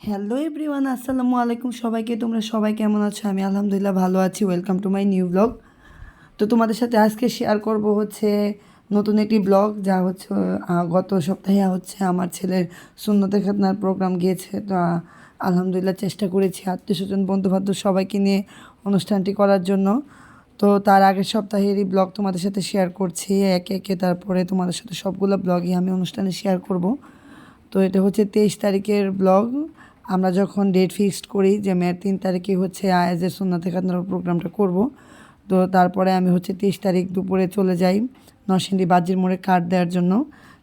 Hello everyone, আসসালামু আলাইকুম সবাইকে। তোমরা সবাই কেমন আছো? আমি আলহামদুলিল্লাহ ভালো আছি। Welcome to my new blog তো তোমাদের সাথে আজকে শেয়ার করব হচ্ছে নতুন একটি ব্লগ যা হচ্ছে গত সপ্তাহে হচ্ছে আমার ছেলের শূন্যতে খাতনার প্রোগ্রাম গিয়েছে। তো আলহামদুলিল্লাহ চেষ্টা করেছি আত্মীয় স্বজন বন্ধুবান্ধব সবাইকে নিয়ে অনুষ্ঠানটি করার জন্য। তো তার আগের সপ্তাহেরই ব্লগ তোমাদের সাথে শেয়ার করছি। একে একে তারপরে তোমাদের সাথে সবগুলো ব্লগই আমি অনুষ্ঠানে শেয়ার করব। তো এটা হচ্ছে তেইশ তারিখের ব্লগ আমরা যখন ডেট ফিক্সড করি যে মেয়ের তিন তারিখে হচ্ছে আয়াজের সুন্নাতে খাতনার প্রোগ্রামটা করব, তো তারপরে আমি হচ্ছে তেইশ তারিখ দুপুরে চলে যাই নরসিংদী বাজির মোড়ে কার্ড দেওয়ার জন্য।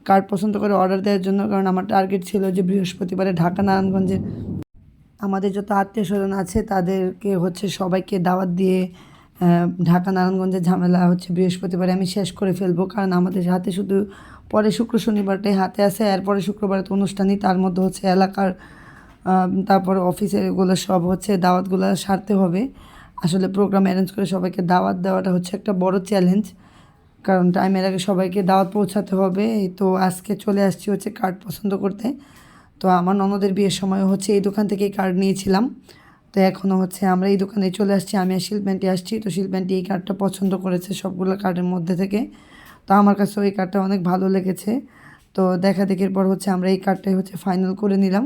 কার্ড পছন্দ করে অর্ডার দেওয়ার জন্য, কারণ আমার টার্গেট ছিল যে বৃহস্পতিবারে ঢাকা নারায়ণগঞ্জের আমাদের যত আত্মীয় স্বজন আছে তাদেরকে হচ্ছে সবাইকে দাওয়াত দিয়ে ঢাকা নারায়ণগঞ্জের ঝামেলা হচ্ছে বৃহস্পতিবারে আমি শেষ করে ফেলব। কারণ আমাদের হাতে শুধু পরে শুক্র, শনিবারটাই হাতে আছে, এরপরে শুক্রবারে তো অনুষ্ঠানই তার মধ্যে হচ্ছে এলাকার তারপরে অফিসের এগুলো সব হচ্ছে দাওয়াতগুলো সারতে হবে। আসলে প্রোগ্রাম অ্যারেঞ্জ করে সবাইকে দাওয়াত দেওয়াটা হচ্ছে একটা বড় চ্যালেঞ্জ কারণ টাইমের আগে সবাইকে দাওয়াত পৌঁছাতে হবে। তো আজকে চলে আসছি হচ্ছে কার্ড পছন্দ করতে। তো আমার ননদের বিয়ের সময় হচ্ছে এই দোকান থেকেই কার্ড নিয়েছিলাম। তো এখনও হচ্ছে আমরা এই দোকানে চলে আসছি। আমি আর শিল্পান্টি আসছি। তো শিল্পান্টি এই কার্ডটা পছন্দ করেছে সবগুলো কার্ডের মধ্যে থেকে। তো আমার কাছেও এই কার্ডটা অনেক ভালো লেগেছে। তো দেখা দেখির পর হচ্ছে আমরা এই কার্ডটাই হচ্ছে ফাইনাল করে নিলাম।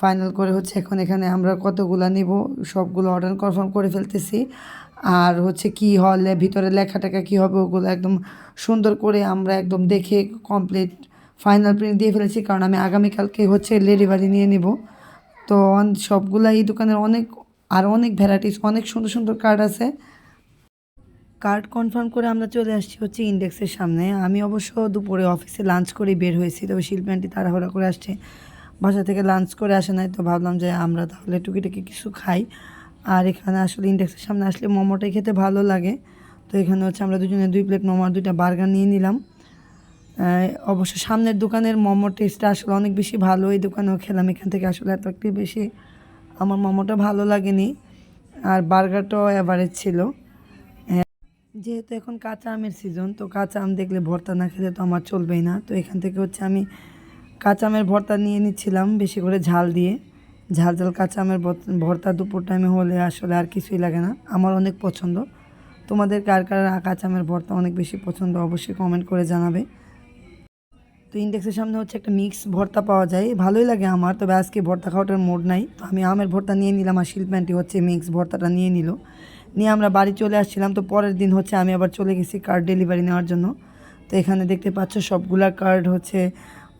ফাইনাল করে হচ্ছে এখন এখানে আমরা কতগুলো নিব, সবগুলো অর্ডার কনফার্ম করে ফেলতেছি। আর হচ্ছে কি হলে ভিতরে লেখা টেখা কী হবে ওগুলো একদম সুন্দর করে আমরা একদম দেখে কমপ্লিট ফাইনাল প্রিন্ট দিয়ে ফেলেছি, কারণ আমি আগামীকালকে হচ্ছে ডেলিভারি নিয়ে নিব। তো সবগুলা এই দোকানের অনেক, আর অনেক ভ্যারাইটিস অনেক সুন্দর সুন্দর কার্ড আছে। কার্ড কনফার্ম করে আমরা চলে আসছি হচ্ছে ইন্ডেক্সের সামনে। আমি অবশ্য দুপুরে অফিসে লাঞ্চ করে বের হয়েছি, তবে শিল্পী আন্টি তাড়াহুড়া করে আসছে। বাসা থেকে লাঞ্চ করে আসে নাই, তো ভাবলাম যে আমরা তাহলে টুকিটাকি কিছু খাই। আর এখানে আসলে ইন্ডেক্সের সামনে আসলে মোমোটাই খেতে ভালো লাগে। তো এখানে হচ্ছে আমরা দুজনে দুই প্লেট মোমো আর দুইটা বার্গার নিয়ে নিলাম। অবশ্য সামনের দোকানের মোমোর টেস্টটা আসলে অনেক বেশি ভালো। এই দোকানেও খেলাম, এখান থেকে আসলে এত একটু বেশি আমার মোমোটা ভালো লাগেনি। আর বার্গারটাও অ্যাভারেজ ছিল। যেহেতু এখন কাঁচা আমের সিজন তো কাঁচা আম দেখলে ভর্তা না খেলে তো আমার চলবেই না। তো এখান থেকে হচ্ছে আমি কাঁচা আমের ভর্তা নিয়ে নিচ্ছিলাম বেশি করে ঝাল দিয়ে। ঝাল ঝাল কাঁচা আমের ভর্ত- দুপুর টাইমে হলে আসলে আর কিছুই লাগে না। আমার অনেক পছন্দ। তোমাদের কার কার কাঁচা আমের ভর্তা অনেক বেশি পছন্দ অবশ্যই কমেন্ট করে জানাবে। তো ইন্ডেক্সের সামনে হচ্ছে একটা মিক্স ভর্তা পাওয়া যায়। ভালোই লাগে আমার, তবে আজকে ভর্তা খাওয়াটার মোড নাই। তো আমি আমের ভর্তা নিয়ে নিলাম আর শিল্পান্টি হচ্ছে মিক্স ভর্তাটা নিয়ে নিল। নিয়ে আমরা বাড়ি চলে আসছিলাম। তো পরের দিন হচ্ছে আমি আবার চলে গেছি কার্ড ডেলিভারি নেওয়ার জন্য। তো এখানে দেখতে পাচ্ছ সবগুলা কার্ড হচ্ছে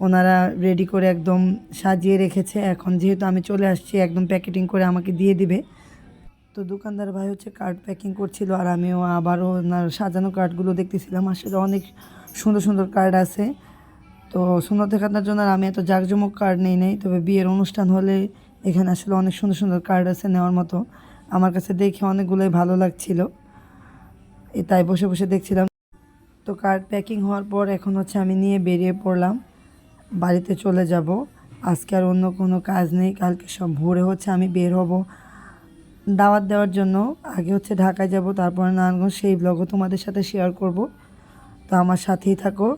ওনারা রেডি করে একদম সাজিয়ে রেখেছে। এখন যেহেতু আমি চলে আসছি, একদম প্যাকেটিং করে আমাকে দিয়ে দিবে। তো দোকানদার ভাই হচ্ছে কার্ড প্যাকিং করছিল আর আমিও আবারও ওনার সাজানো কার্ডগুলো দেখতেছিলাম। আসলে অনেক সুন্দর সুন্দর কার্ড আছে। তো সুন্দর দেখানোর জন্য আর আমি এত জাঁকজমক কার্ড নেই নেই। তবে বিয়ের অনুষ্ঠান হলে এখানে আসলে অনেক সুন্দর সুন্দর কার্ড আছে নেওয়ার মতো। আমার কাছে দেখে অনেকগুলোই ভালো লাগছিল। তাই বসে বসে দেখছিলাম। তো কার্ড প্যাকিং হওয়ার পর এখন হচ্ছে আমি নিয়ে বেরিয়ে পড়লাম। বাড়িতে চলে যাব। আজকে আর অন্য কোনো কাজ নেই, কালকে সব ভোরে হচ্ছে আমি বের হব। দাওয়াত দেওয়ার জন্য আগে হচ্ছে ঢাকায় যাব, তারপরে নারায়ণগঞ্জ, সেই ব্লগও তোমাদের সাথে শেয়ার করব। তো আমার সাথেই থাকো।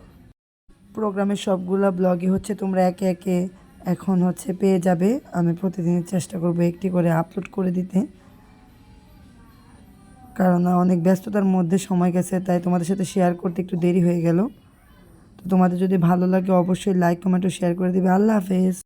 প্রোগ্রামের সবগুলো ব্লগে হচ্ছে তোমরা একে একে এখন হচ্ছে পেয়ে যাবে। আমি প্রতিদিনের চেষ্টা করব একটি করে আপলোড করে দিতে। কারণ অনেক ব্যস্ততার মধ্যে সময় গেছে, তাই তোমাদের সাথে শেয়ার করতে একটু দেরি হয়ে গেল। তো তোমাদের যদি ভালো লাগে অবশ্যই লাইক কমেন্ট ও শেয়ার করে দিবে। আল্লাহ হাফেজ।